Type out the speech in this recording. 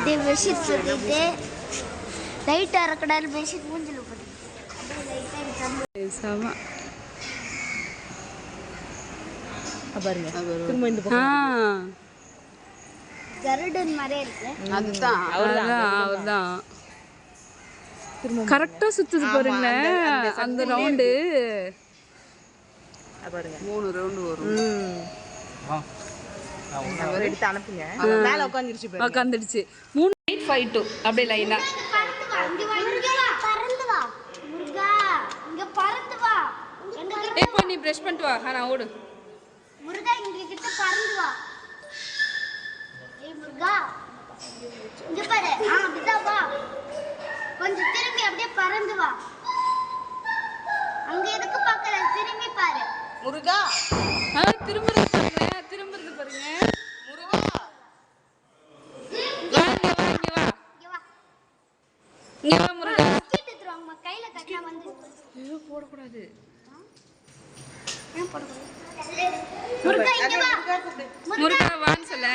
இது பெட்ஷீட் சுத்திட்டு light இறக்கடாரு bedsheet மூஞ்சில போட்டு. பாருங்க. ஆ கருடன் மாதிரியே இருக்கு. அதுதான். அதான் அவர்தான். கரெக்டா சுத்துது பாருங்களேன் அந்த ரவுண்டு பாருங்க. மூணு ரவுண்டு வரும். எடுத்து அனுப்புங்க. மேல உட்காந்துருச்சு பாருங்க. உக்காந்துடுச்சு. மூணு எயிட் ஃபைவ் டூ அப்படியே லைனா பறந்து வா இங்க வா இங்க வா பறந்து வா முருகா இங்க பறந்து வா எங்க கிட்ட ஏய் போ நீ ப்ரஷ் பண்ணிட்டு வா. நான் ஓடு. முருகா இங்க கிட்ட பறந்து வா. ஏய் முருகா. இங்க பாரு. ஆ அப்படிதான் வா. கொஞ்சம் திரும்பி அப்படியே பறந்து வா. அங்க எதுக்கு பார்க்கல. திரும்பி பாரு. முருகா. திரும்புறது பாருங்க. திரும்புறது பாருங்க முருகா வா இங்க வா இங்க வா. இங்க வா இங்க வா முருகா கீட்டு எடுத்துருவாங்கம்மா கையில கட்டினா வந்து ஐயோ போடக்கூடாது? ஏன் போடக்கூடாது? முருகா இங்க வா. முருகா வான்னு சொல்ல.